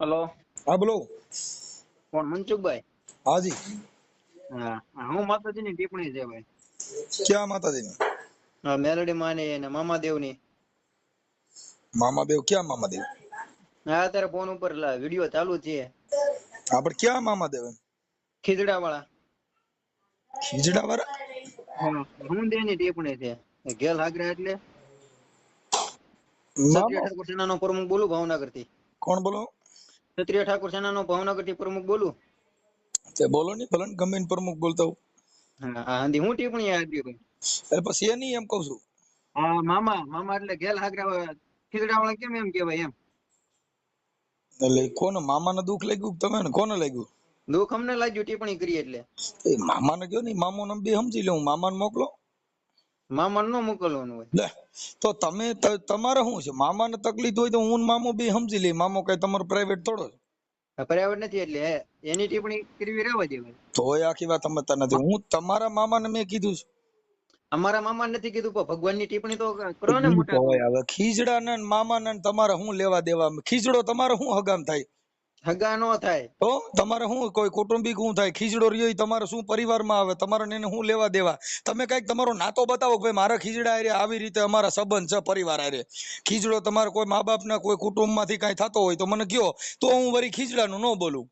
Hello. હા બોલો. કોણ? મનસુખભાઈ? હાજી હા હું હું માતાજીની ટિપ્પણી છે ભાઈ. ક્યાં માતાજી ની મેલડી માની અને મામાદેવની. મામાદેવ ક્યાં મામાદેવ? હા અત્યારે ફોન ઉપર વિડિયો ચાલુ છે. આપણે ક્યાં મામાદેવ ખીજડા વાળા ખીજડા વાળા હું દેની ટિપ્પણી છે. ગેલ હાગરા એટલે. મામા. ક્ષત્રિય સેના સેનાનો પ્રમુખ બોલું ભાવનગરથી કોણ બોલો? ક્ષત્રિય ઠાકોર સેનાનો ભાવનગરથી પ્રમુખ બોલું? તે બોલો ને ભલન ગમે પ્રમુખ બોલતા હું હા હા ટિપ્પણી આપી એટલે પછી એ નહીં એમ કહું છું. હા મામા મામા એટલે ગેલ હાગરા વાળા કેમ એમ કેવાય એમ? એટલે કોને મામાને દુઃખ લાગ્યું તમે ને કોને લાગ્યું? દુઃખ અમને લાગ્યું ટિપ્પણી કરી એટલે. એ મામાને કયો નહીં મામો ને બે સમજી લઉં મામાને મોકલો. મામા નો મોકલવાનું હોય. તો તમે તમારે શું છે? મામાને તકલીફ હોય તો હું મામો બે સમજી લઈ મામો કઈ તમારો પ્રાઇવેટ થોડો પર્યાવરણ નથી એટલે એની ટિપ્પણી કરવી રહેવા દેવાય તોય આખી વાત સમજતા નથી. હું તમારા મામાને મેં કીધું છે. અમારા મામા નથી કીધું પણ ભગવાનની ટિપ્પણી તો કરો ને મોટા. હવે ખીજડા ને મામા ને તમારે શું લેવા દેવા? ખીજડો તમારે શું હગામ થાય? હગા નો થાય. તો તમારે શું કોઈ કૌટુંબિક શું થાય? ખીજડો રહ્યો તમારે શું પરિવારમાં આવે? તમારે એને શું લેવા દેવા? તમે કંઈક તમારો નાતો બતાવો કે ભાઈ મારા ખીજડા હારે આવી રીતે અમારા સંબંધ છે પરિવાર હારે. ખીજડો તમારે કોઈ મા બાપ ના કોઈ કુટુંબમાંથી કઈ થતો હોય તો મને કયો. તો હું વળી ખીજડાનું ન બોલું.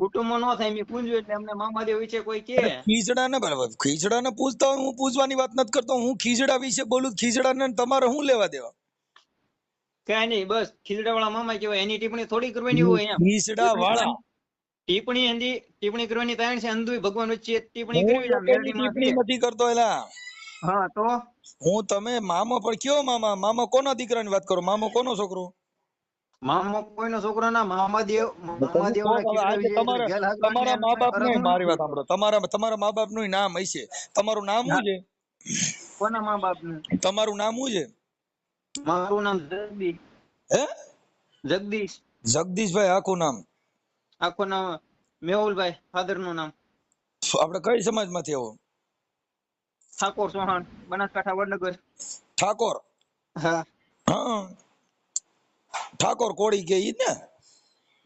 કુટુંબ નો થાય મેં પૂછ્યું એટલે અમને મામાદેવ વિશે કોઈ કે. ખીજડા ને બરાબર ખીજડા ને પૂછતા હું પૂછવાની વાત નથી કરતો. હું ખીજડા વિશે બોલું ખીજડા ને તમારે શું લેવા દેવા? કઈ નહીં બસ ખીલડા વાળા મામા કહેવાય. એની ટિપ્પણી થોડી કરવાની હોય એમ. ખીસડા વાળા ટિપ્પણી એની ટિપ્પણી કરવાની તાણ છે અંધુ ભગવાન વચ્ચે ટિપ્પણી કરવી ટિપ્પણી નથી કરતો એલા? હા તો? હું તમે મામા પણ કયો મામા? મામા કોના દીકરાની વાત કરો? મામો કોનો છોકરો? મામો કોઈનો છોકરો ના મામા દેવ મામા દેવ તમારા મા બાપનું? મારી વાત સાંભળો. તમારા તમારા મા બાપનું નામ હશે. તમારું નામ શું છે? કોના મા બાપનું તમારું નામ શું છે? મારું નામ જગદીશ. હે? જગદીશ. જગદીશભાઈ આખું નામ? આખું નામ મેહુલભાઈ ફાધરનું નામ. આપણે કઈ સમાજમાંથી આવો? ઠાકોર સોહણ બનાસકાંઠા વડનગર. ઠાકોર? હા. હા. ઠાકોર કોળી કે ઈ ને?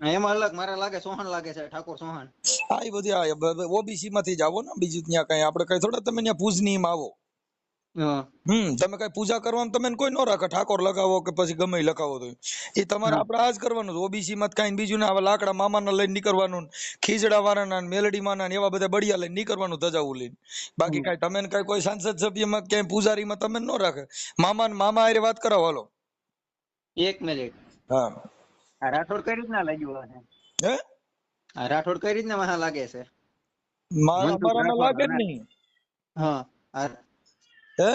એમાં અલગ મારે લાગે સોહન લાગે છે ઠાકોર સોહણ આ બધી ઓબીસી માંથી જ આવો ને બીજું ત્યાં કઈ. આપણે કઈ થોડા તમે ત્યાં પૂજની માં આવો. હમ તમે કઈ પૂજા કરવાનું તમે કોઈ ન રાખે ઠાકોર લગાવો કે પછી ગમે લખાવો લગાવો તો. એ તમારે આપણે આ જ કરવાનું ઓબીસી માં કઈ બીજું ના આવે લાકડા મામાના લઈને નીકળવાનું ખીજડા વાળાના મેલડી માના એવા બધા બળિયા લઈને નીકળવાનું ધજાવું લઈને. બાકી કઈ તમે કઈ કોઈ સાંસદ સભ્યમાં ક્યાંય પૂજારીમાં તમે ન રાખે. મામા ને મામા આરે વાત કરાવો હાલો. એક મિનિટ. હા. રાઠોડ કઈ રીતના લાગ્યું હે? રાઠોડ કઈ રીતના વાહ લાગે છે? મારા લાગે જ નહીં. હા હે?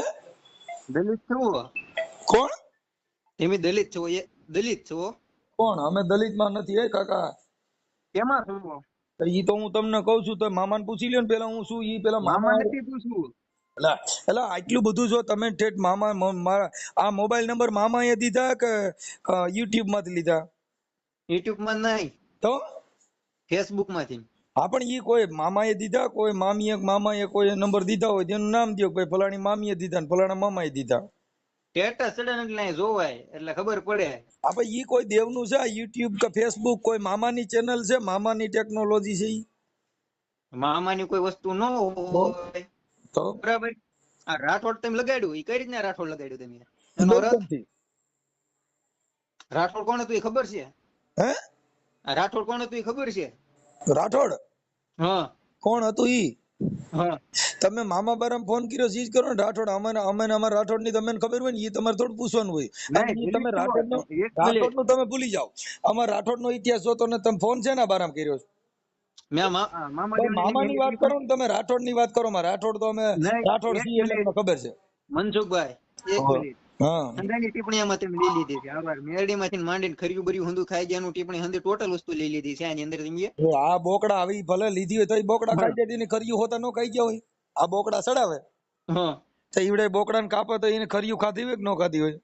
દલિત છો? કોણ? તમે દલિત છો એ દલિત છો? કોણ? અમે દલિતમાં નથી એ કાકા? કેમાં છો? તો ઈ તો હું તમને કહું છું તો મામાને પૂછી લ્યો ને પેલા હું શું ઈ પેલા મામા મામા નથી પૂછવું. એલા એલા આટલું બધું જો તમે ઠેઠ મામા મારા આ મોબાઈલ નંબર મામાએ દીધા કે યુટ્યુબમાંથી લીધા? યુટ્યુબમાં નહીં. તો? ફેસબુકમાંથી હા પણ ઈ કોઈ મામાએ દીધા કોઈ મામીએ મામાએ કોઈ નંબર દીધા હોય તેનું નામ દો ભાઈ ફલાણી મામીએ દીધા ને ફલાણા મામાએ દીધા. સ્ટેટસ ચડે એટલે જોવાય એટલે ખબર પડે. હા ભાઈ ઈ કોઈ દેવનું છે યુટ્યુબ કે ફેસબુક કોઈ મામાની ચેનલ છે? મામાની ટેકનોલોજી છે મામાની કોઈ વસ્તુ ન હોય. તો? બરાબર. આ રાઠોડ તમે લગાડ્યું એ કઈ રીતના રાઠોડ લગાડ્યું તમે? એનો અર્થ રાઠોડ કોણ હતું એ ખબર છે? હે? આ રાઠોડ કોણ હતું એ ખબર છે? રાઠોડ હા. કોણ હતું ઈ? તમે મામા બારામ ફોન કર્યો સીજ કરો ને રાઠોડ. અમે અમે ને અમારા રાઠોડની તમને ખબર હોય ને એ તમારે થોડું પૂછવાનું હોય. તમે ભૂલી રાઠોડ નો રાઠોડનું તમે ભૂલી જાઓ. અમાર રાઠોડ નો ઇતિહાસ જોતો ને તમે ફોન છે ને બારામ કર્યો છે? મામા ની વાત કરો ને તમે રાઠોડની વાત કરો. માં રાઠોડ તો અમે રાઠોડ સી એટલે ખબર છે. મનસુખભાઈ એક મિનિટ. હા. હંધાની ટિપ્પણી આમાં તમે લઈ લીધી છે. આભાર મેરડીમાંથી માંડીને ખર્યું બર્યું હંધું ખાઈ ગયાનું ટિપ્પણી હંધી ટોટલ વસ્તુ લઈ લીધી છે. આની અંદર તમે આ બોકડા આવી ભલે લીધી હોય તો એ બોકડા ખાઈ જતી ને ખર્યું હોતા નો ખાઈ ગયા હોય. આ બોકડા સડાવે. હા. તો ઈવડે બોકડા ને કાપે તો એને ખર્યું ખાધી હોય કે ન ખાધી હોય?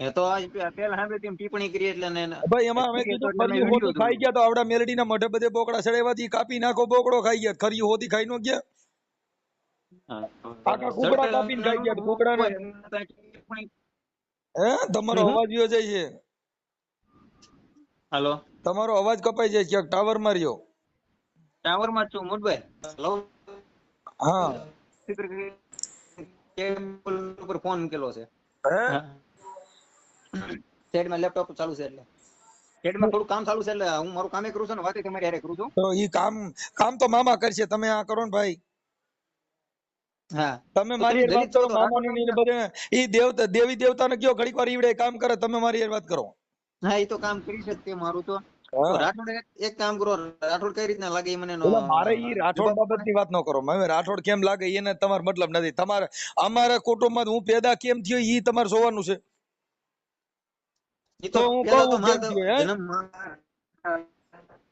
એ તો આજ પેલા સાંભળ્યું તેમ ટિપ્પણી કરી એટલે ને ભાઈ એમાં અમે કીધું ખર્યું હોતું ખાઈ ગયા તો આવડા મેલડીના મઢે બધે બોકડા સડેવાથી કાપી નાખો બોકડો ખાઈ ગયા. ખર્યું હોતી ખાઈ નો ગયા. આખા કુકડા કાપીને ખાઈ ગયા ટિપ્પણી હે? તમારો અવાજ યો જાય છે. હાલો. તમારો અવાજ કપાઈ જાય ક્યાંક ટાવરમાં રહ્યો. ટાવરમાં છું મોટભાઈ. હેલો. હા. કેબલ ઉપર ફોન મૂકેલો છે. હે. સાઈડમાં લેપટોપ ચાલુ છે એટલે. સાઈડમાં થોડું કામ ચાલુ છે એટલે હું મારું કામે કરું છું ને વાતે તમારી હારે કરું છું. તો ઈ કામ કામ તો મામા કરશે. તમે આ કરો ને ભાઈ. તમે મારી વાત કરો મામાની ને બધે. ઈ દેવતા દેવી દેવતાને કયો ઘડીક વાર ઈવડે કામ કરે તમે મારી વાત કરો. હા ઈ તો કામ કરી શકતે મારું તો. રાઠોડ એક- કામ કરો રાઠોડ કઈ રીતના લાગે મને નો- મારે ઈ રાઠોડ બાબતની વાત ન કરો. મને રાઠોડ કેમ લાગે એને તમારો મતલબ નથી. તમારે અમારા કુટુંબમાં હું પેદા કેમ થયો ઈ તમારે જોવાનું છે. ઈ તો હું કહું કેમ થયું,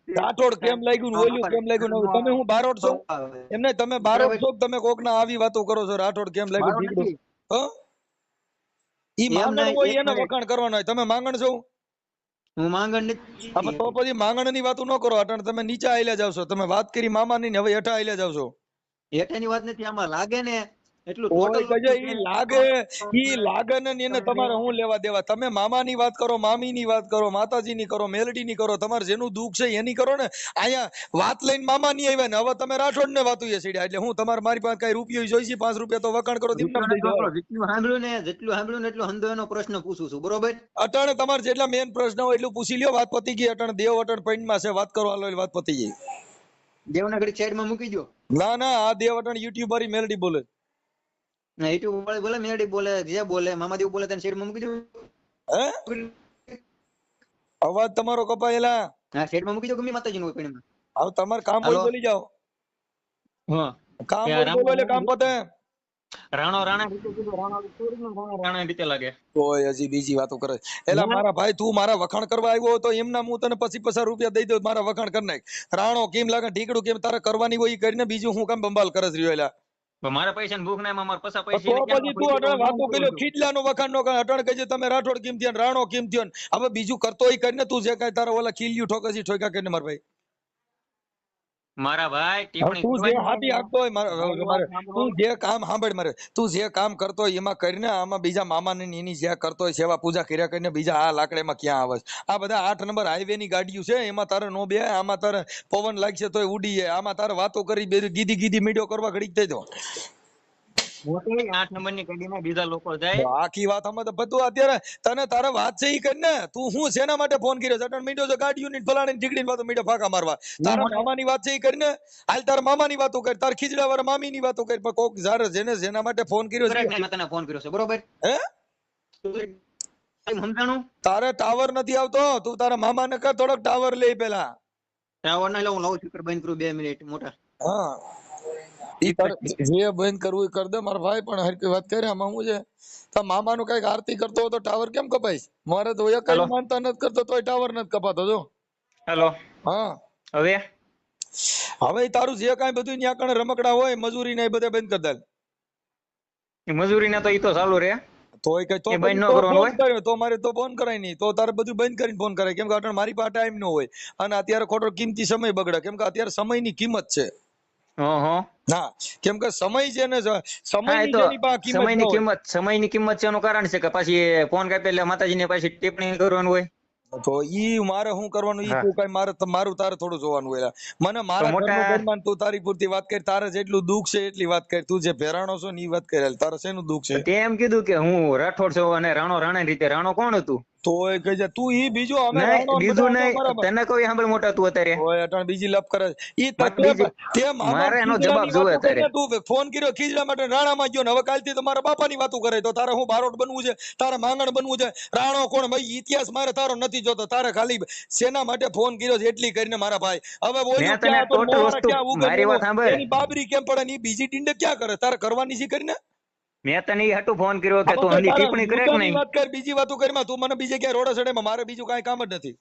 રાઠોડ કેમ લાગ્યું ને ઓલું કેમ લાગ્યું ને તમે હું બારોટ છો? એમને તમે બારોટ છો તમે કોક ના આવી વાતો કરો છો? રાઠોડ કેમ લાગ્યું ઠીકડું હ? ઈ માંગણ હોય એને વખાણ કરવાનો હોય. તમે માંગણ છો? હું માંગણ નથી. તો પછી માંગણની વાતો ન કરો અટણ તમે નીચે આયલા જાવ છો. તમે વાત કરી મામાની ને હવે હેઠા આયલા જાવ છો. હેઠાની વાત નથી આમાં લાગે ને એટલું. લાગે ઈ લાગે ને એને તમારે હું લેવા દેવા? તમે મામાની વાત કરો મામીની વાત કરો માતાજીની કરો મેલડીની કરો તમારે જેનું દુઃખ છે એની કરો ને. અહીંયા વાત લઈને મામાની આવ્યા ને હવે તમે રાઠોડ ને વાતું એ સીડ્યા. એટલે હું તમારે મારી પાસે કઈ રૂપિયો જોઈશે પાંચ રૂપિયા તો વખાણ કરો. જેટલું સાંભળ્યું ને જેટલું સાંભળ્યું ને એટલું હંધો એનો પ્રશ્ન પૂછું છું બરોબર? અટણ તમારે જેટલા મેન પ્રશ્ન હોય એટલું પૂછી લ્યો વાત પતી ગઈ અટણ દેવ અટણ પોઈન્ટમાં છે વાત કરો હાલો વાત પતી ગઈ. દેવના ઘડી સાઈડમાં મૂકી દો ના ના આ દેવ અટણ યુટ્યુબ વાળી મેલડી બોલે ના યુટ્યુબ વાળા બોલે મેરડી બોલે જે બોલે મામાદેવ બોલે તને સાઈડમાં મૂકી દો હે? અવાજ તમારો કપાયેલા. હા શેડમાં મૂકી દો ગમે માતાજી નું હોય આવ તમાર કામ હોય બોલી જાઓ. હા. કામ હોય બોલો કામ પતે. રાણો રાણા રાણો રાણા રીતે લાગે. તોય હજી બીજી વાતો કરે. એલા મારા ભાઈ તું મારા વખાણ કરવા આવ્યો તો એમના હું તને પછી પચાસ રૂપિયા દઈ દઉં મારા વખાણ કરી નાખ. રાણો કેમ લાગે ઢીકડું કેમ તારે કરવાની હોય ઈ કરીને બીજું હું કામ બંબાલ કરે છે રહ્યો એલા. પણ મારા પૈસા ભૂખ ના મારા પૈસા તો પછી તું અટાણે વાતો વખાણ નો કરે અટાણે કહેજે તમે રાઠોડ કિંમતી રાણો કિંમતી હવે બીજું કરતો કરીને તું જે કઈ તારા ઓલા ખીલ્યું ઠોકસી ઠોકા કરીને મારા ભાઈ. મારા ભાઈ તું જે હાથી હાંકતો હોય મારા- મારી વાત મારે તું જે કામ સાંભળ મારે તું જે કામ કરતો હોય એમાં કરીને આમાં બીજા મામા ને એની જે કરતો હોય સેવા પૂજા કર્યા કરીને બીજા આ લાકડામાં ક્યાં આવે આ બધા આઠ નંબર હાઈવે ની ગાડીઓ છે એમાં તારે નો બે આમાં તારે પવન લાગશે તોય ઉડી જાય. આમાં તારે વાતો કરી દીધી ગીધી મીડિયો કરવા ઘડીક થઈ આઠ નંબરની ગાડીમાં બીજા લોકો જાય. આખી વાત આમાં તો બધું અત્યારે તને તારે વાત છે ઈ કરીને તું હું શેના માટે ફોન કર્યો છે? અટણ છે ગાડીઓ ની ફલાણી ઢીકડી વાતો મીડિયો ફાકા મારવા. તારા મામાની વાત છે ઈ કરીને હાલ તારા મામાની વાતો કર તાર ખીજડા વાળા મામી વાતો કર પણ કોક જારે જેને જેના માટે ફોન કર્યો છે. મેં તને ફોન કર્યો છે બરોબર? હે? તારે ટાવર નથી આવતો. તું તારા મામા ને કર થોડોક ટાવર લે પેલા ટાવર ના લઉં લઉં સ્પીકર બંધ કરું બે મિનિટ મોટા. હા. ઈ જે બંધ કરવું એ કર દે. મારા ભાઈ પણ હરકી વાત કરે આમાં હું છે? તાર મામાનું કંઈક આરતી કરતો હોય તો ટાવર કેમ કપાઈશ મારે તો એક. માનતા નથી કરતો તોય ટાવર નથી કપાતો જો. હેલો. હા. હવે? હવે તારું જે કાઈ બધું ત્યાં કણે રમકડા હોય મજૂરી ને એ બધા બંધ કરી દે. મજૂરી ને તો ઈ તો ચાલુ રે. તોય કઈ તો એ બંધ ન તો કરવાનું કર્યો તો મારે તો ફોન કરાય નહીં. તો તારે બધું બંધ કરીને ફોન કરાય. કેમ કે મારી પાસે ટાઈમ ન હોય. અને અત્યારે ખોટો કિંમતી સમય બગડે. કેમ કે અત્યારે સમયની કિંમત છે. હં કેમ કે સમય છે ને સમય પાસે કિંમત સમય સમયની કિંમત સમયની કિંમત છે એનું કારણ છે કે પાછી ફોન કાપે એટલે માતાજીને પાછી ટિપ્પણી કરવાનું હોય. તો ઈ મારે શું કરવાનું? ઈ તું કઈ મારે મારું તારે થોડું જોવાનું હોય. મને મારા મોટા- ઘરનું તું તારી પૂરતી વાત કરી તારે જેટલું દુઃખ છે એટલી વાત કરી. તું જે ભેરાણો છો ને ઈ વાત કરી. તારે શેનું દુઃખ છે? તે એમ કીધું કે હું રાઠોડ છું અને રાણો રાણા રીતે રાણો કોણ હતું? તોય કહી છે તું ઈ બીજો અમે રાણો બીજું નહીં. તને કોઈ સાંભળ મોટા તું અત્યારે? ઓય અટણ બીજી લપ કરે ઈ તકલીફ તે મારે એનો જવાબ જોવે અત્યારે. તું ફોન કર્યો ખીજડા માટે રાણામાં ગયો ને હવે કાલથી તો મારા બાપાની વાતો કરે તો તારે હું બારોટ બનવું છે? તારે માંગણ બનવું છે? રાણો કોણ? ભાઈ ઇતિહાસ મારે તારો નથી જોતો. તારે ખાલી શેના માટે ફોન કર્યો છે? એટલી કરીને મારા ભાઈ. હવે બોલ્યો મેં હતો, total વસ્તુ- મારી વાત સાંભળ. બાબરી કેમ પડે ને? બીજી ટીંડે ક્યાં કરે? તારે કરવાની છે કરીને? મેં તને એ હટુ ફોન કર્યો કે તું તો ટિપ્પણી કરે કે નહીં? વાત કર બીજી વાતો કરીમાં તું મને બીજે ક્યાં રોડે સડેમાં મારે બીજું કાંઈ કામ જ નથી.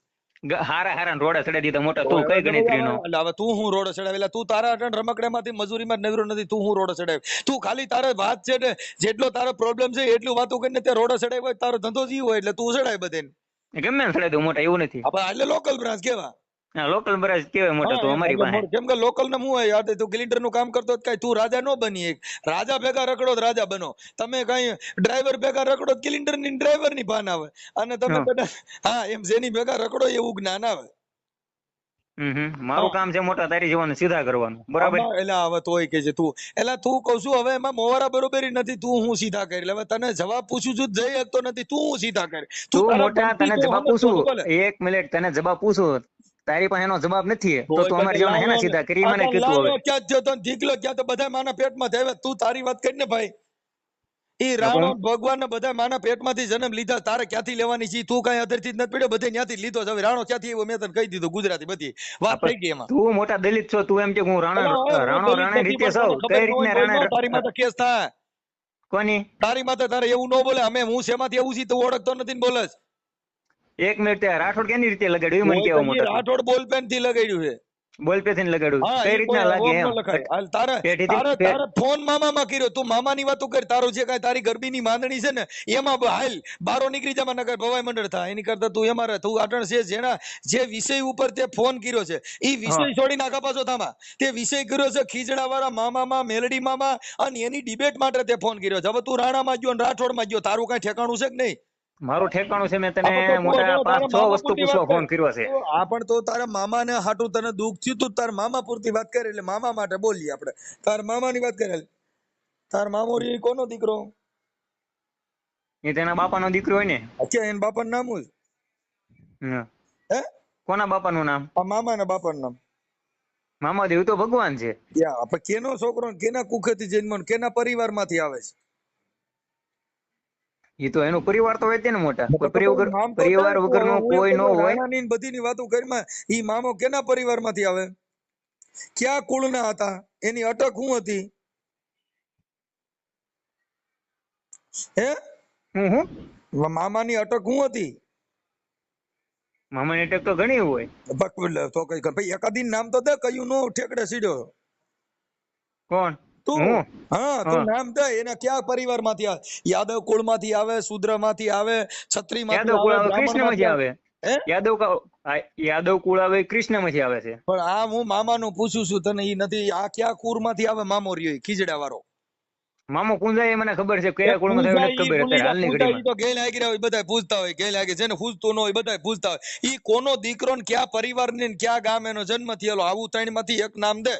હારા હારા રોડે ચડાઈ દીધા મોટા તું કઈ ગણતરી નો એટલે હવે તું હું રોડ ચડાવેલા તું તારા અટણ રમકડામાંથી મજૂરીમાં જ નવરો નથી તું હું રોડો ચડાવ? તું ખાલી તારે વાત છે ને જેટલો તારો પ્રોબ્લેમ છે એટલું વાતો કરીને ત્યાં રોડ ચડાવ્યો હોય તારો ધંધો જી હોય એટલે તું ચડાય બધે ગમે ને ચડાઈ દઉં મોટા એવું નથી. એટલે લોકલ બ્રાન્ચ કેવા? લોકલ બરાજ કેવાય મોટા તો અમારી પાસે. કેમ કે લોકલ ને હું હોય યાર તું ક્લિન્ટરનું કામ કરતો કઈ તું રાજા નો બની એક. રાજા ભેગા રખડો તો રાજા બનો. તમે કઈ ડ્રાઈવર ભેગા રખડો ક્લિન્ટરની ડ્રાઈવરની ભાન આવે. અને તમે બધા હા એમ જેની ભેગા રખડો એવું જ્ઞાન આવે. મારું કામ છે મોટા તારી જવાનું સીધા કરવાનું. બરાબર? એટલે હવે તોય કે છે તું. એટલે તું કઉ છું હવે એમાં મોવારા બરોબરી નથી તું હું સીધા કરી. હવે તને જવાબ પૂછું છું જઈ શકતો નથી તું હું સીધા કરી. તું મોટા તને જવાબ પૂછું. એક મિનિટ તને જવાબ પૂછું. તારી પાસે એનો જવાબ નથી તો તું અમારી જોડે હેના સીધા? કરી મને કીધું હવે. ક્યાં જો તો ઢીકલો ક્યાં તો બધા માના પેટમાં થાય તું તારી વાત કરી ને ભાઈ. ઈ રાણો ભગવાન ને બધા માના પેટમાંથી જન્મ લીધા. તારે ક્યાંથી લેવાની છે? તું કઈ અધરથી જ નથી પડ્યો? બધે ત્યાંથી લીધો છે. હવે રાણો ક્યાંથી આવ્યો? મેં તને કહી દીધું ગુજરાતી બધી. વાત થઈ ગઈ એમાં. તું મોટા દલિત છો. તું એમ કે હું રાણા રાણો રાણા રીતે સૌ. કઈ રીતના હોય તારી રાણા માથે કેસ થાય. કોની? તારી માથે તારે એવું ન બોલે. અમે હું શેમાંથી એવું છે તું ઓળખતો નથી ને બોલે છે. એક મિનિટ રાઠોડ કેની રીતે લગાડ્યું મને કેવો મોટા રાઠોડ બોલપેનથી લગાડ્યું છે. બોલથી લગાડ્યું કઈ રીતના લાગે એમ? ન તારે તારે ફોન મામા માં કર્યો. તું મામાની વાતો કર. તારો જે કાંઈ તારી ગરબીની માંદણી છે ને એમાં હાલ બારો નીકળી જા નગર ભવાઈ મંડળ થાય એની કરતા તું એમાં રહે. તું આટણ છે જેના જે વિષય ઉપર તે ફોન કર્યો છે એ વિષય છોડી નાખા પાછો થામાં. તે વિષય કર્યો છે ખીજડા વાળા મામામાં મેલડી મામા અને એની ડિબેટ માટે તે ફોન કર્યો છે. હવે તું રાણામાં ગયો રાઠોડ રાઠોડમાં ગયો. તારું કઈ ઠેકાણું છે કે નહીં? મારું ઠેકાણું છે મેં તને મોટા પાંચ છ વસ્તુ પૂછવા ફોન કર્યો છે. આ પણ તો તારા મામાને હાટું તને દુઃખ થયું તું તાર મામા પૂરતી વાત કરે એટલે મામા માટે બોલીએ આપણે. તાર મામાની વાત કરે તાર મામો રી કોનો દીકરો? એ તેના બાપાનો દીકરો હોય ને. અચ્છા એના બાપા નામ હું. હે? કોના બાપા નું નામ? આ બાપા નું નામ. મામા દેવ તો ભગવાન છે. આપણે કેનો છોકરો કેના કુખેથી જન્મ કેના કેના પરિવારમાંથી આવે છે? એ તો એનો પરિવાર તો હોય તેને મોટા. પરિવાર પરિવાર વગરનો કોઈ નો હોય. બધીની વાતો કરીમાં ઈ મામો કેના પરિવારમાંથી આવે? ક્યાં કુળના હતા? એની અટક હું હતી? હે? હું હું? મામાની અટક હું હતી? મામાની અટક તો ઘણી હોય. તો કઈ ભાઈ એકાદી નામ તો દે કયું નો ઠેકડે સીડ્યો. કોણ? તું? હા? તું નામ દે. એને ક્યાં પરિવારમાંથી આવે? યાદવ કુળમાંથી આવે શૂદ્રમાંથી આવે આવે માંથી યાદવ યાદવ કુળ આવે? કૃષ્ણમાંથી આવે છે. પણ આ હું મામાનું પૂછું છું તને ઈ નથી. આ ક્યાં કુળમાંથી આવે મામો રહ્યો ખીજડા વાળો મામો કુંજાય એ મને ખબર છે. કયા કુળમાં પૂજા ખબર. છે હાલની ઘડીમાં. તો ગેલ આગી રહ્યો બધા પૂછતા હોય ગેલ આગે જેને પૂછતો ન હોય બધા પૂછતા હોય. ઈ કોનો દીકરો ને ક્યાં પરિવાર ને ક્યાં ગામ એનો જન્મ થયેલો? આવું ત્રણમાંથી એક નામ દે.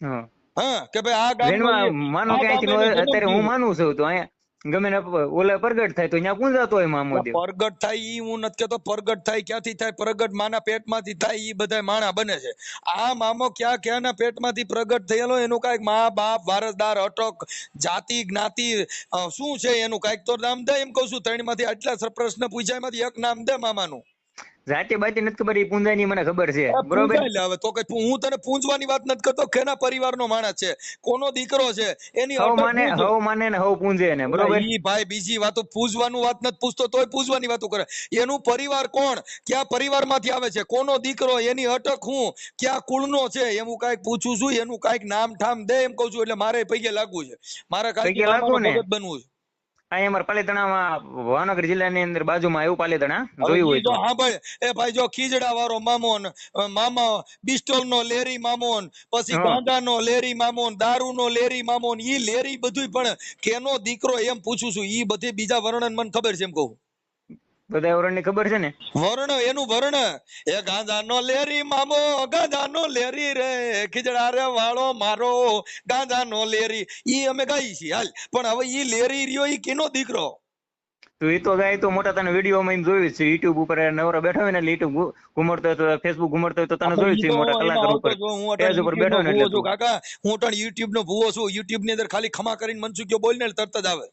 હા. હા કે ભાઈ આ ગામમાં માનો કે અહીંથી અત્યારે હું માનું છું તો અહીંયા ગમે ને ઓલે પ્રગટ થાય તો અહીંયા પૂંજાતો હોય મામોદેવ પ્રગટ થાય ઈ હું નથી કેતો પ્રગટ થાય ક્યાંથી થાય? પ્રગટ માના પેટમાંથી થાય ઈ બધા માણા બને છે. આ મામો ક્યાં ક્યાંના પેટમાંથી પ્રગટ થયેલો એનું કાંઈક મા બાપ વારસદાર અટક જાતિ જ્ઞાતિ શું છે એનું? કાંઈક તો નામ દે એમ કહું છું. ત્રણમાંથી આટલા પ્રશ્ન પૂછ્યા એમાંથી એક નામ દે મામાનું. જાતિ બાતિ નથી ખબર એ પૂંજાની મને ખબર છે. બરોબર? હવે તો કે હું તને પૂંજવાની વાત નથી કરતો કેના પરિવારનો માણસ છે? કોનો દીકરો છે? એની હવ માને હવ માને ને હવ પૂંજે ને બરોબર? ઈ ભાઈ બીજી વાતો પૂછવાનું વાત નથી પૂછતો તોય પૂછવાની વાતો કરે. એનું પરિવાર કોણ? ક્યાં પરિવારમાંથી આવે છે? કોનો દીકરો? એની અટક હું? ક્યાં કુળનો છે? એમ કાંઈક પૂછું છું એનું કાઈક નામ ઠામ દે એમ કહું છું એટલે મારે પૈકે લાગવું છે. મારે કાઈક ને? બનવું છે. અહીંયા અમારા પાલીતાણામાં ભાવનગર જિલ્લાની અંદર બાજુમાં આવ્યું પાલીતાણા જોયું હોય તો સાંભળ એ ભાઈ જો ખીજડા વાળો મામોન મામા બિસ્ટોલ નો લેરી મામોન પછી હા. ગાંડા નો લેરી મામોન દારૂ નો લેરી મામોન ઈ લેરી બધુંય પણ કેનો દીકરો એમ પૂછું છું ઈ બધી બીજા વર્ણન મને ખબર છે એમ કહું બધા વરણની ખબર છે ને? વર્ણ એનું વર્ણ. એ ગાંધા નો લેરી મામો ગાંધા નો લેરી રે. ખીજડા રે વાળો મારો ગાંધા નો લેરી. ઈ અમે ગાઈ છીએ હાલ. પણ હવે ઈ લેરી રહ્યો ઈ કિનો દીકરો? તો એ તો ગાય તો મોટા તને વીડિયો માં જોયું છે. યુટ્યુબ ઉપર નવરા બેઠો હોય ને યુટ્યુબ ઘુમડતો હોય તો ફેસબુક ઘુમડતો હોય તો તને જોયું છે મોટા કલાકાર ઉપર. પેજ ઉપર બેઠો નો એટલે. કાકા. હું તો યુટ્યુબ નો ભૂવો છું. યુટ્યુબની અંદર ખાલી ખમા કરીને મનસુખ્યો બોલ ને તરત જ આવે.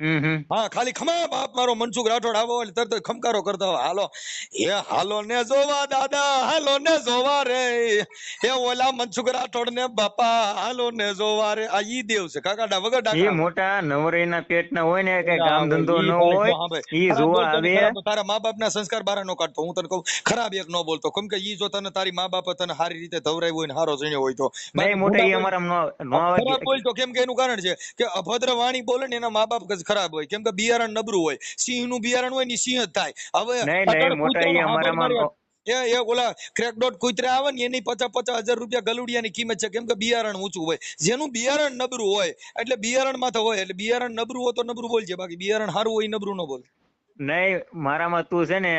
હા ખાલી ખમા બાપ મારો મનસુખ રાઠોડ આવો એટલે તરત ખમકારો કરતો હાલો. એ હાલો ને જોવા દાદા હાલો ને જોવા રે. એ ઓલા મનસુખ રાઠોડ ને બાપા હાલો ને જોવા રે. આ ઈ દેવ છે કાકા ડા વગર ડાકા મોટા નવરીના પેટના હોય ને કઈ કામ ધંધો ન હોય. ઈ જોવા આવે. તારા મા બાપ ના સંસ્કાર બારા નો કાઢતો હું તને કહું ખરાબ એક નો બોલતો. કેમ કે ઈ જો તને તારી મા બાપ તને સારી રીતે ધવરાવ્યો હોય ને હારો જણ્યો હોય તો. નહીં મોટા ઈ અમારા નો આવે બોલતો કેમ કે એનું કારણ છે કે અભદ્ર વાણી બોલે ને એના મા બાપ ખરાબ હોય. કેમ કે બિયારણ નબળું હોય. સિંહનું બિયારણ હોય ને સિંહ જ થાય. હવે. એ એ ઓલા ક્રેક ડોટ કુતરા આવે ને એની પચાસ પચાસ હજાર રૂપિયા ગલુડિયાની કિંમત છે. કેમ કે બિયારણ ઊંચું હોય. જેનું બિયારણ નબરું હોય એટલે બિયારણમાં તો હોય. એટલે બિયારણ નબરું હોય તો નબરું બોલજે. બાકી બિયારણ સારું હોય નબરું ન બોલ. નહીં મારામાં તું છે ને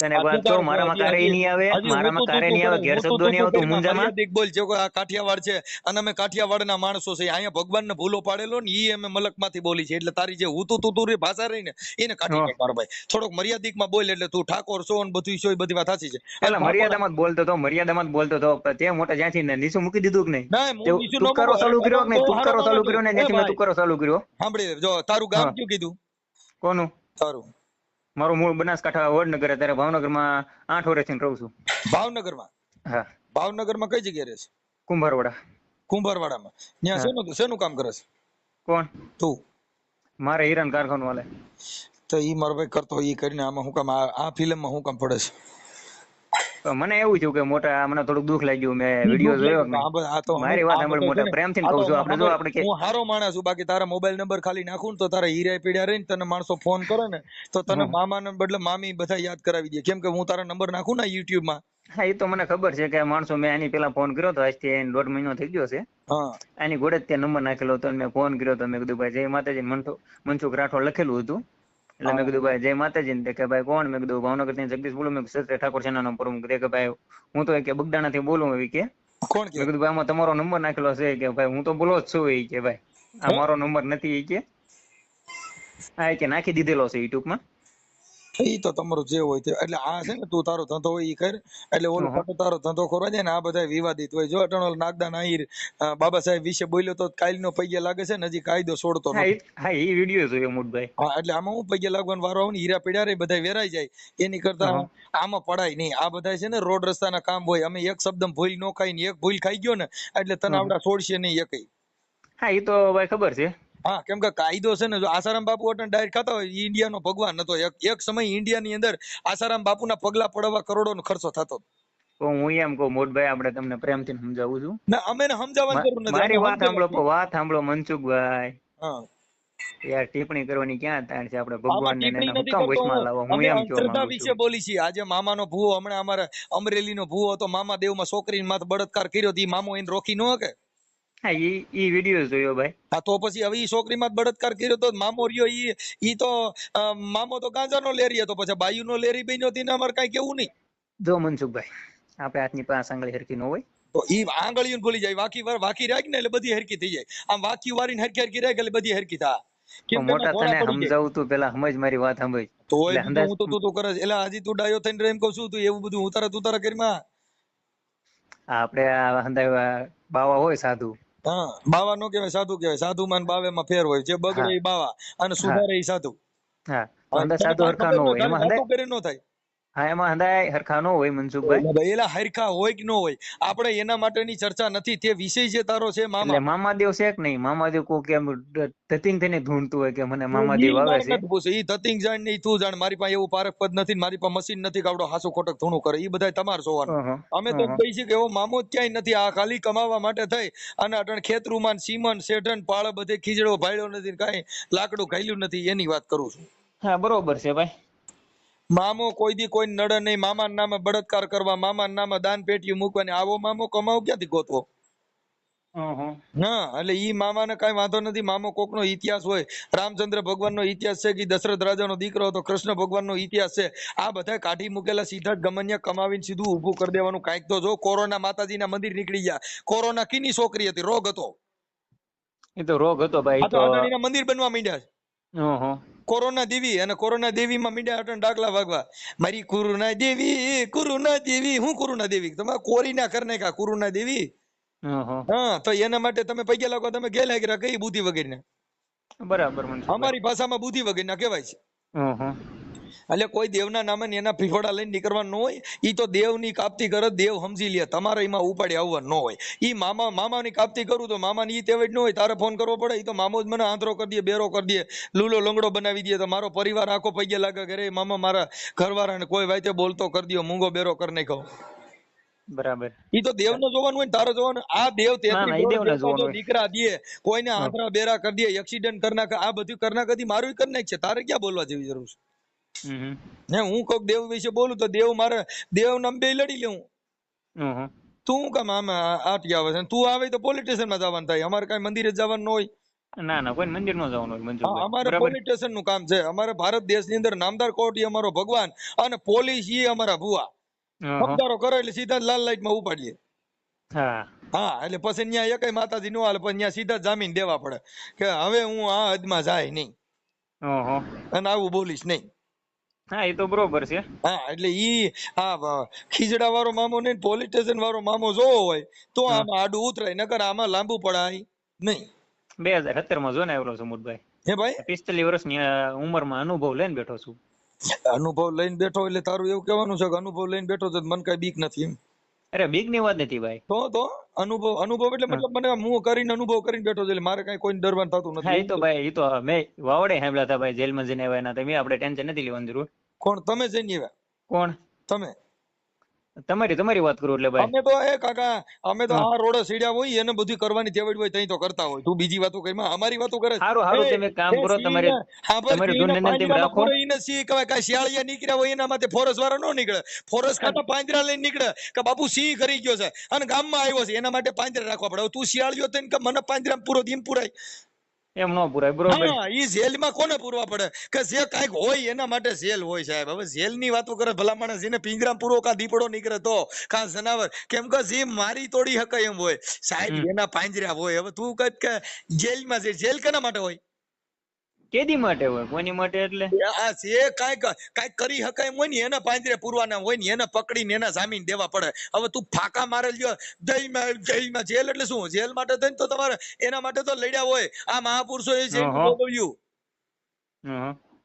તને વાત તું મારામાં કારે નહીં આવે મારામાં કારે નહીં આવે નહીં મુંજામાં. બોલ છે આ કાઠિયાવાડ છે અને અમે કાઠિયાવાડના માણસો છે અહીંયા ભગવાનને ભૂલો પાડેલો ને ઈ અમે મલકમાંથી બોલી છે એટલે તારી જે તું ભાષા રહી ને એને કાઢી. ભાઈ. થોડોક મર્યાદિકમાં બોલ એટલે તું ઠાકોર છો ને બધું છો એ બધી વાત સાચી છે. એટલે મર્યાદામાં બોલતો તો મર્યાદામાં બોલતો તો તે મોટા જ્યાંથી ને નીચું મૂકી દીધું કે નહીં? ના, તે ન. ચાલુ કર્યો બહુ ચાલુ કર્યો ને ચાલુ કર્યો? સાંભળી જો તારું ગામ શું કીધું? કોનું? તારું. મારું મૂળ બનાસકાંઠા વડનગર અત્યારે ભાવનગરમાં આઠ વર્ષથી રહું છું. ભાવનગરમાં? હા. ભાવનગરમાં કઈ જગ્યાએ રહે છે? કુંભારવાડા. કુંભારવાડામાં. ત્યાં. શેનું શેનું કામ કરે છે? કોણ? તું? મારે હિરાન કારખાનું વાલે તો ઈ મારો ભાઈ કરતો હોય ઈ કરીને આમાં હું કામ આ ફિલ્મમાં હું કામ પડે છે? મને એવું થયું કે મોટા મને થોડુંક દુઃખ લાગ્યું. મેં વીડિયો જોયો મારી વાત સાંભળ મોટા પ્રેમથી કહું છું આપણે જો આપણે કે હું હારો માણસ છું બાકી તારા મોબાઈલ નંબર ખાલી નાખું ને તો તારા હીરા પીડ્યા રહીને તને માણસો ફોન કરે ને તો તને મામા ને બદલે મામી બધા યાદ કરાવી દે. કેમ કે હું તારા નંબર નાખું ને યુટ્યુબમાં હા એ તો મને ખબર છે કે માણસો મેં આની પેલા ફોન કર્યો તો આજથી એને દોઢ મહિનો થઈ ગયો છે. એની આની ગોળે ત્યાં નંબર નાખેલો હતો મેં ફોન કર્યો તો મેં કીધું ભાઈ જય માતાજી. મનસુખ રાઠોડ લખેલું હતું. એટલે મેં કીધું ભાઈ જય માતાજી ને કે ભાઈ કોણ? મેં કીધું ભાવનગરથી જગદીશ બોલું. મેં સત્ય ઠાકોર છે નંબર મેં કે ભાઈ હું તો કે બગદાણા થી બોલું એવી કે. કોણ કે? કીધું ભાઈ આમાં તમારો નંબર નાખેલો છે. કે ભાઈ હું તો બોલો જ છું એ કે ભાઈ. આ મારો નંબર નથી એ કે. હા કે નાખી દીધેલો છે યુટ્યુબમાં ઈ તો તમારું જે હોય તે. એટલે આ છે ને તું તારો ધંધો હોય ઈ કર. એટલે ઓલો હમ. તારો ધંધો ખોરવા જાય ને આ બધા વિવાદિત હોય. જો અટણોલ નાગદાન આહીર બાબા સાહેબ વિશે બોલ્યો તો કાલનો પૈયા લાગે છે ને હજી કાયદો છોડતો હા નથી. એ હા એ વીડિયો જોયો મોટભાઈ હા એટલે આમાં હું પૈયા લાગવાનો વારો આવે ને હીરા પીડા રે બધા વેરાઈ જાય. એની કરતા આમાં પડાય નહીં. આ બધા છે ને રોડ રસ્તાના કામ હોય. અમે એક શબ્દ ભૂલ નો ખાઈ ને એક ભૂલ ખાઈ ગયો ને એટલે તને. આવડા છોડશે નહીં એકઈ હા એ તો ભાઈ ખબર છે. હા કેમ કે કાયદો છે ને જો આસારામ બાપુ અટણ ડાયરેક્ટ ખાતા હોય ઇન્ડિયાનો ભગવાન હતો એક એક સમય ઇન્ડિયાની અંદર આસારામ બાપુના પગલા પડવા કરોડોનો ખર્ચો થતો. તો હું એમ કહું મોટભાઈ આપણે તમને પ્રેમથી સમજાવું છું. ના અમે સમજાવવાની જરૂર નથી. મારી વાત સાંભળો વાત સાંભળો મનસુખભાઈ. હા. યાર ટિપ્પણી કરવાની ક્યાં તાણ છે? આપણે ભગવાનને ને એને હુકમ વચમાં લાવો હું એમ કહું અંધશ્રદ્ધા વિશે બોલી છીએ. આજે મામાનો ભૂવો હમણાં અમારે અમરેલીનો ભૂવો હતો. મામા દેવમાં છોકરીને માથે બળાત્કાર કર્યો તો ઈ મામો એને રોકી ન શકે. હા ઈ ઈ વિડિયો જોયો ભાઈ. હા તો પછી હવે ઈ છોકરીમાં બળાત્કાર કર્યો તો મામો રહ્યો ઈ ઈ તો મામો તો ગાંજાનો લેરી હતો પછી બાયુનો લેરી બન્યો તેને અમારે કઈ કેવું નહીં. જો મનસુખભાઈ આપણે હાથની પાસે આંગળી હરકી ન હોય. તો ઈ આંગળીયું ખુલી જાય વાકી વાર વાકી રાખ ને એટલે બધી હરકી થઈ જાય. આમ વાકી વારીને હરકી હરકી રાખ એટલે બધી હરકી થાય. મોટા તને સમજાવું તું પેલા સમજ મારી વાત સમજ તો એટલે એ અંદાજ- હું તો તું તો કરે એટલે હજી તું ડાયો થઈને એમ કહું છું તું એવું બધું ઉતારા તુતારા કરીમાં આપણે આ હંદાય બાવા હોય સાધુ. હા. બાવા નો કહેવાય સાધુ કહેવાય. સાધુ માં બાવે માં ફેર હોય. જે બગડે એ બાવા. અને સુધારે એ સાધુ. હા. સાધુ હરખા નો હોય. એમાં કરીને નો થાય. હા એમાં હંધાય હરખા નો હોય મનસુખભાઈ. ભાઈ એલા હરખા હોય કે નો હોય આપણે એના માટેની ચર્ચા નથી. તે વિષય જે તારો છે એટલે મામા મામાદેવ છે કે નહીં? મામાદેવ કો કેમ ધતિંગ થઈને ઢૂંઢતું હોય કે મને મામાદેવ આવે છે. પૂછવું. ઈ ધતિંગ જાણ નહીં તું જાણ. મારી પાસે એવું પારખ પદ નથી મારી પાસે મશીન નથી કાવડો હાસો ખોટક ધૂણું કરે. ઈ બધાય તમાર જોવાનું. અમે તો. કહી છે કે એવો મામો જ ક્યાંય નથી. આ ખાલી કમાવા માટે થઈ. અને અટણ ખેતરુમાન સીમન શેઠન પાળ બધે ખીજડો ભાળ્યો નથી કાઈ કાંઈ. લાકડું ખાઈલું નથી. એની વાત કરું છું. હા બરોબર છે ભાઈ. મામો કોઈ દી કોઈ નડે નહીં. મામાના નામે બળત્કાર કરવા મામાના નામે દાન પેટીયું મૂકવાની આવો મામો કમાવ ક્યાંથી ગોતવો. હા એટલે ઈ મામાને કઈ વાંધો નથી. મામો કોકનો ઇતિહાસ હોય. રામચંદ્ર ભગવાનનો ઇતિહાસ છે કે દશરથ દશરથ રાજાનો દીકરો હતો કૃષ્ણ ભગવાનનો ઇતિહાસ છે. આ બધા કાઢી મૂકેલા સીધા જ ગમન્યા કમાવીને સીધું ઊભું કરી દેવાનું. કાંઈક તો જો કોરોના માતાજીના મંદિર નીકળી ગયા. કોરોના કીની છોકરી હતી રોગ હતો. એ તો રોગ હતો ભાઈ મંદિર બનવા માંડ્યા છે. કોરોના દેવી અને કોરોના દેવીમાં મીડિયા હટન ડાકલા વાગવા. મારી કુરુના દેવી કુરુના દેવી હું કુરુના દેવી? તમે કોરીના કર નાખ્યા કુરુના દેવી? હા તો એના માટે તમે પૈયા લાગો તમે ગેલા કઈ બુદ્ધિ વગેરે બરાબર અમારી ભાષામાં બુદ્ધિ વગેરે કહેવાય છે. એટલે કોઈ દેવના નામે એના ફીફોડા લઈને નીકળવાનું ન હોય એ તો દેવની કાપતી કરે, દેવ સમજી લે, તમારે એમાં ઉપાડી આવવા ન હોય. ઈ મામા, મામાની કાપતી કરું તો મામાની ઈ તેવડ ન હોય, તારે ફોન કરવો પડે એ તો મામો જ મને આંતરો કરી દે, બેરો કરી દે, લૂલો લંગડો બનાવી દે, તો મારો પરિવાર આખો પૈગે લાગે કે રે મામા મારા ઘરવાળાને કોઈ વાતે બોલતો કરી દો મૂંગો બેરો કરી નાખ્યો. બરાબર. ઈ તો દેવને જોવાનું હોય ને તારે જોવાનું. આ દેવ ના, ના. દીકરા દે કોઈને. આંતરા બેરા કરી દે એક્સિડન્ટ કરના આ બધું કરના કદી મારું કરી નાખ છે. તારે ક્યાં બોલવા જેવી જરૂર છે. ને હું કોક દેવ વિશે બોલું તો દેવ મારે દેવ નંબે લડી લેવું તું કામ આમાં આટી આવે છે? તું આવે તો પોલીટેશનમાં જવાનું થાય. અમારે કઈ મંદિરે જવાનું હોય. ના ના કોઈ મંદિર નો જવાનું હોય હા, અમારે પોલીસનું કામ છે. અમારે ભારત દેશની અંદર નામદાર કોર્ટ એ અમારો ભગવાન અને પોલીસ એ અમારા ભુવા. સમજારો કરો એટલે સીધા લાલ લાઈટમાં ઉપાડીએ. હા. હા એટલે પછી ત્યાં એકય માતાજી નો હાલે પછી ત્યાં સીધા જામીન દેવા પડે. કે હવે હું આ હદમાં જાય નહીં. અને આવું બોલીશ નહીં. હા એ તો બરોબર છે. હા એટલે ઈ આ ખીજડા વાળો મામો ને પોલીસ સ્ટેશન વાળો મામો જોવો હોય તો આમાં આડું ઉતરાય નકર આમાં લાંબુ પડાય નહીં. બે હજાર સત્તરમાં જો ને આવ્યો છું મોટભાઈ હે ભાઈ? પિસ્તાલીસ વર્ષની ઉંમરમાં અનુભવ લઈને બેઠો છું. અનુભવ લઈને બેઠો એટલે તારું એવું કહેવાનું છે કે અનુભવ લઈને બેઠો છે તો મને કઈ બીક નથી એમ. અરે બીકની વાત નથી ભાઈ. તો તો? અનુભવ અનુભવ એટલે મતલબ મને હું કરીને અનુભવ કરીને બેઠો છું એટલે મારે કઈ કોઈ ડરવાનું થતું નથી એ તો ભાઈ એ તો મે વાવડે સાંભળ્યા હતા ભાઈ જેલમાં જઈને આવ્યા ના તમે આપણે ટેન્શન નથી લેવાનું જરૂર. કોણ? તમે જઈને આવ્યા? કોણ? તમે? તમારી તમારી વાત કરું એટલે ભાઈ. અમે તો એ કાકા અમે તો આ રોડે સીડ્યા હોય એને બધી કરવાની તેવડ હોય તઈ તો કરતા હોય. તું બીજી વાતો કરી અમારી વાતો કરે. સારું સારું તમે કામ કરો તમારે તમારી ધૂનને તેમ રાખો. ઈને સિંહ કહેવાય કાંઈ શિયાળિયા નીકળ્યા હોય એના માટે ફોરેસ્ટ વાળા નો નીકળે. ફોરેસ્ટ કાતા પાંજરા લઈને નીકળે કે બાપુ સિંહ કરી ગયો છે. અને ગામમાં આવ્યો છે એના માટે પાંજરા રાખવા પડે. તું શિયાળિયો થઈને કે મને પાંજરામાં પૂરો દિન પૂરાય. એમ નો પુરાય બરોબર? ઈ જેલમાં કોને પૂરવા પડે? કે જે કાંઈક હોય એના માટે જેલ હોય સાહેબ. હવે જેલની વાતો કરે ભલા માણસ એને પિંજરામાં પૂરો કા દીપડો નીકળે તો કા જનાવર. કેમ કે જે મારી તોડી હકાય એમ હોય. સાહેબ એના પાંજરા હોય. હવે તું કંઈક કે જેલમાં છે જેલ કેના માટે હોય? કેદી માટે હોય? કોની માટે એટલે? આ જે કાંઈક કાંઈક કરી હકાય હોય ને એના પાંજરે પૂરવાના હોય ને એને પકડીને એના જામીન દેવા પડે. હવે તું ફાકા મારે લ્યો જઈમાં જઈમાં જેલ એટલે શું? જેલ માટે થઈને તો તમારે એના માટે તો લડ્યા હોય. આ મહાપુરુષો એ છે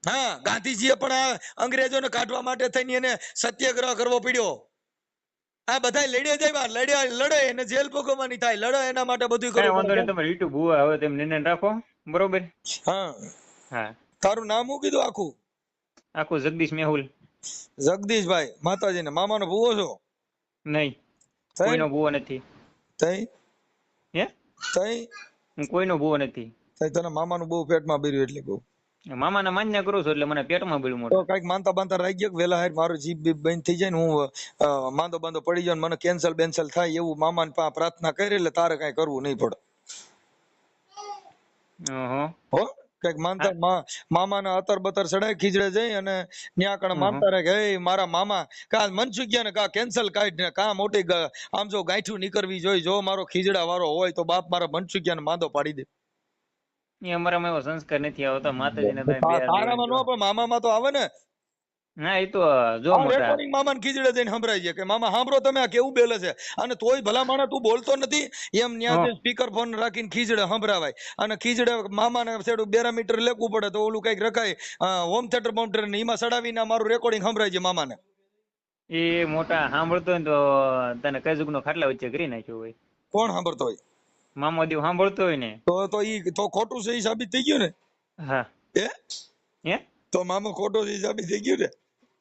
હા ગાંધીજીએ પણ આ અંગ્રેજોને કાઢવા માટે થઈને એને સત્યાગ્રહ કરવો પડ્યો. આ બધા લડ્યા જાય લડ્યા લડે એને જેલ ભોગવવાની થાય. લડે એના માટે બધું કરો વાંધો નહીં તમે યુટ્યુબ હુઆ હવે તેમ નિર્ણય રાખો. બરોબર? હા. હા. તારું નામ શું કીધું આખું? આખું જગદીશ મેહુલ. જગદીશભાઈ માતાજીને. મામાનો ભૂવો છો? નહીં. કોઈનો ભૂવો નથી. તઈ? હે? તઈ? હું કોઈનો ભૂવો નથી. તઈ તને મામાનું બહુ પેટમાં બીર્યું એટલે કહું. મામાના માન્ય કરું છું એટલે મને પેટમાં તો મોટું. કંઈક માનતા બાંધતા રહી ગયો વેલા હાર મારો જીભ બીભ બંધ થઈ જાય ને હું માંદો બાંધો પડી જાય મને કેન્સલ બેન્સલ થાય એવું મામાને પા પ્રાર્થના કરી એટલે તારે કઈ કરવું નહીં પડે. હો? કંઈક માનતા મામાના અતર બતર ચડાય ખીજડે જઈ અને ત્યાં કણ માનતા રહે કે "એ મારા મામા કા મનસુખ ગયા ને કા કેન્સલ કાઢ ને કા મોટી આમ જો ગાંઠું નીકળવી જોઈએ જો મારો ખીજડા વાળો હોય તો બાપ મારા મનસુખ ને માંદો પાડી દે. એ અમારામાં એવો સંસ્કાર નથી આવતો માતાજીને તારામાં નો. પણ મામામાં તો આવે ને હા એ તો જો મોટા. રેકોર્ડિંગ મામાને ખીજડે જઈને સંભળાય છે કે મામા સાંભળો તમે આ કેવું બેલે છે. અને તોય ભલા માણસ તું બોલતો નથી એમ હા. ન્યા સ્પીકર ફોન રાખીને ખીજડે સંભળાવાય. અને ખીજડે મામાને છેડું બેરામીટર લેખવું પડે તો ઓલું કંઈક રખાય. હોમ થિયેટર થિયેટર ને એમાં સડાવીને મારું રેકોર્ડિંગ સંભળાય છે મામાને. એ મોટા સાંભળતો હોય ને તો તને કઈ જુગનો ખાટલા વચ્ચે કરી નાખ્યો હોય. કોણ સાંભળતો હોય? મામા દેવ સાંભળતો હોય ને. તો તો ઈ તો ખોટું છે ઈ સાબિત થઈ ગયું ને? હા. એ હે? તો મામો ખોટો છે ઈ સાબિત થઈ ગયું ને?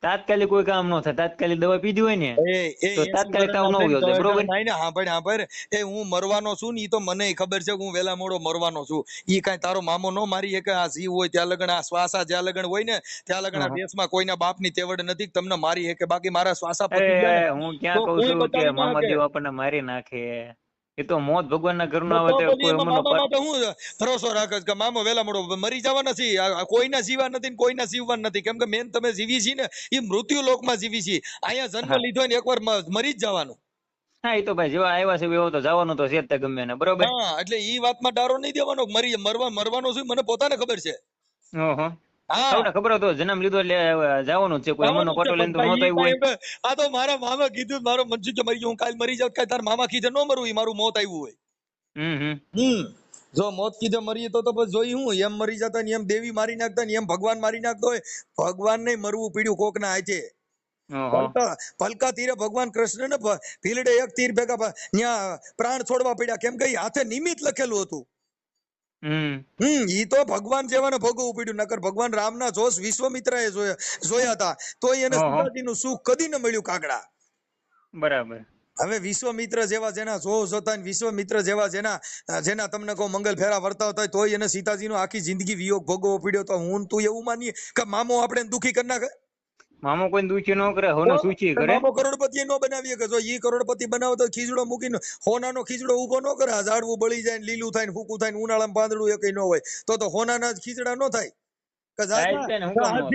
તાત્કાલિક કોઈ કામ ન થાય તાત્કાલિક દવા પીધી હોય ને તો તાત્કાલિક કામ ન છે, બરોબર? નહીં ને હા હાંભળ એ હું મરવાનો છું ને ઈ તો મને ખબર છે કે હું વેલા મોડો મરવાનો છું ઈ કાઈ તારો મામો ન મારી એક આ જીવ હોય ત્યાં લગન આ શ્વાસા જ્યાં લગન હોય ને ત્યાં લગન આ હા. દેશમાં કોઈના બાપની તેવડ નથી તમને મારી શકે બાકી મારા શ્વાસા પતી હું ક્યાં કહું છું કે મામા. દેવ આપણને મારી નાખે એ તો મોત ભગવાનના ઘરનો આવે તો કોઈ પર- માટે હું ભરોસો રાખે કે મામો વેલા મોડો મરી જવા નથી કોઈના જીવા નથી ને કોઈના જીવવા નથી. કેમ કે મેન તમે જીવી છી ને એ મૃત્યુ લોકમાં જીવી છી. અહીંયા જન્મ લીધો ને એકવાર મરી જ જવાનું. હા એ તો ભાઈ જેવા આવ્યા છે એવો તો જવાનું તો છે જ તે ગમે ને બરોબર? હા એટલે ઈ વાતમાં ડારો નહીં દેવાનો મરી મરવા મરવાનો છું મને પોતાને ખબર છે. ઓહો. સૌને ખબર હતો જન્મ લીધો એટલે જવાનું છે કોઈ અમરનો પટો લઈને તો નહોતો હોય. આ તો મારા મામા કીધું મારો મનસુખ મરી ગયો હું કાલ મરી જાઉં કાલ તાર મામા કીધે ન મરું મારું મોત આવ્યું હોય. હમ હમ. જો મોત કીધે મરીએ તો તો બસ જોઈ હું એમ મરી જતા ને એમ દેવી મારી નાખતા ને એમ ભગવાન મારી નાખતો હોય ભગવાન ને મરવું પીડ્યું કોક ના હાથે. પલકા તીરે ભગવાન કૃષ્ણ ને ભીલડે એક તીર ભેગા ન્યા પ્રાણ છોડવા પડ્યા કેમ કે હાથે નિમિત્ત લખેલું હતું. હમ. ઈ તો ભગવાન જેવાને ભોગવવું પડ્યું નકર ભગવાન રામના જોશ વિશ્વામિત્રાએ એ જોયા હતા. તો એને અહં. નું સુખ કદી ન મળ્યું કાગડા. બરાબર. હવે વિશ્વમિત્ર જેવા જેના જો જોતા ને વિશ્વમિત્ર જેવા જેના જેના તમને કહો મંગલ ફેરા વર્તાવતા હોય તોય એને સીતાજીનો આખી જિંદગી વિયોગ ભોગવવો પડ્યો. તો હું તું એવું માનીએ કે મામો આપણે દુખી કરી નાખે? મામો કોઈ દુચી નો કરે હોનો સૂચી કરે. મામો કરોડપતિ નો બનાવીએ કે જો ઈ કરોડપતિ બનાવો તો ખીજડો મૂકીને હોનાનો ખીજડો ઊભો નો કરે ઝાડવું બળી જાય ને લીલું થાય ને ફૂકું થાય ને ઉનાળામાં પાંદડું એકય નો હોય તો તો હોનાના જ ખીજડા નો થાય?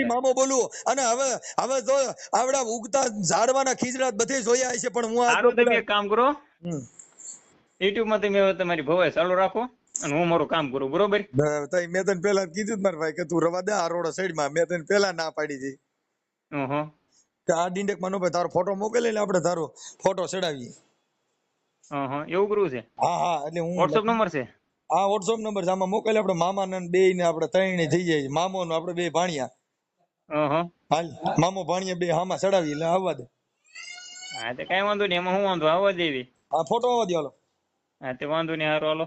મામો બોલું અને હવે હવે જો આવડા ઉગતા ઝાડવાના ખીજડા બધે જોયા છે પણ હું આ તમે કામ કરો. યુટ્યુબમાં તમે તમારી ભવાઈ ચાલુ રાખો અને હું મારું કામ કરું બરોબર? મેં તને પેલા કીધું જ મારા ભાઈ કે તું રવા દે આ રોડ સાઈડમાં મેં તને પેલા ના પાડી હતી. કે આ ડિંડેકમાં ભાઈ તારો ફોટો મોકલે એટલે આપણે તારો ફોટો ચડાવીએ. હં એવું કરવું છે? હા હા એટલે હું વોટ્સઅપ નંબર છે? હા વોટ્સઅપ નંબર છે. આમાં મોકલે આપણે મામા ને બે ને આપણે ત્રણે થઈ જાય. મામો નો આપણે બે ભાણિયા. હા હાલ મામો ભાણિયા બે હામાં ચડાવી એટલે આવવા દે. હા તે કઈ વાંધો નહીં. એમાં હું વાંધો? આવવા દેવી. હા ફોટો આવવા દે હાલો. હા તે વાંધો નહીં. હારો હાલો.